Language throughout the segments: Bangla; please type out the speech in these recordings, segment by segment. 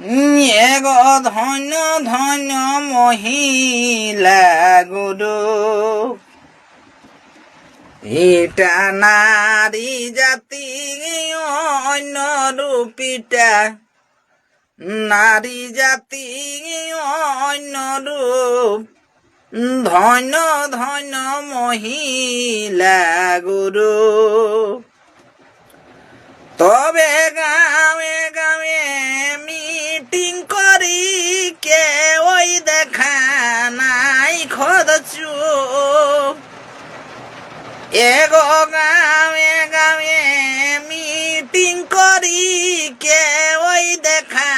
এগ ধন্য ধন্য মহিলা গুরু। এটা নারী জাতি অন্য রূপিটা। নারী জাতি অন্য রূপ। ধন্য ধন্য মহিলা গুরু। তবে গামে এগো গামে গামে মিটিং করি কে ওই দেখা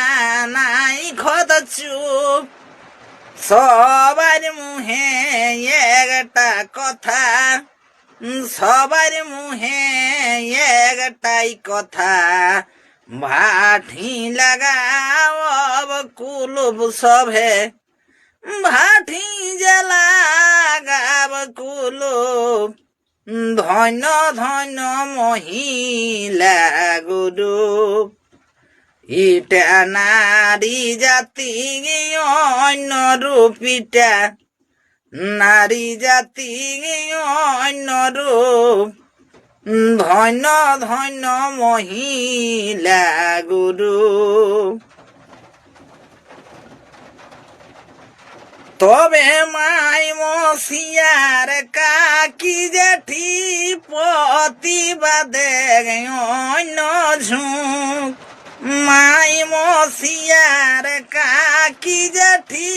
নাই খদ চুপ। সবার মুহে একটা কথা। সবার মুহে একটাই কথা। ভাঠি লাগাও কুলুব সভে। ভাঠি জেলাগাব কুলুব। ধন্য ধন্য মহিলা গুরু। ইটা নারী জাতি অন্য রূপিটা। নারী জাতি অন্য রূপ। ধন্য ধন্য মহিলা গুরু। তবে মাই মসিয়ার কাকি জেঠি প্রতিবাদে অন্য ঝুঁক। মাই মসিয়ার কাকি জেঠি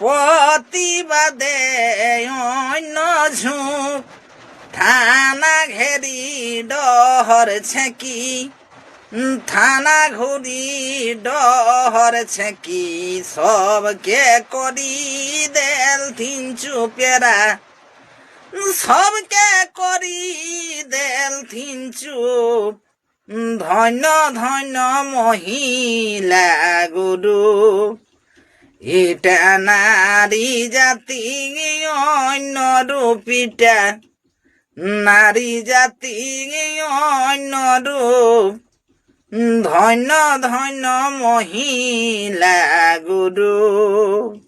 প্রতিবাদে অন্য ঝুঁক। থানা ঘেরি ডহর ছেকি থানা ঘুরি ডহর ছেকি, সবকে করি দেল তিন চুপেরা। সবকে করি দেল তিন চুপ, ধন্য ধন্য মহিলা গুরু। এটা নারী জাতি অন্য রূপিটা, নারী জাতি অন্য রূপ। ধন্য ধন্য মহিলা গুরু।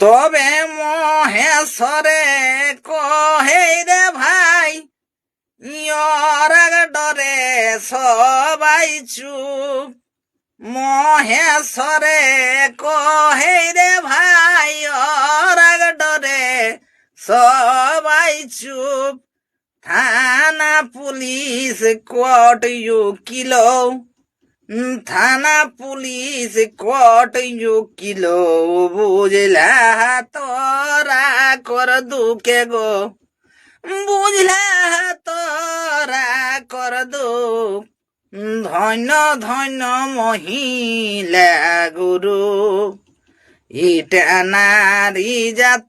তবে মহেশ্বরে কহে রে ভাই ইয়র ডরে সবাই চুপ। মহেশ্বরে কহে রে ভাই অরাগ ডরে সবাই চুপ। থানা পুলিশ কোর্ট উকিল থানা পুলিশ কোর্ট উকিল বুঝলা তোরা কর দুকে গো। বুঝলা তোরা কর দুঃখ। ধন্য ধন্য মহিলা গুরু। ইটা নারী জাতি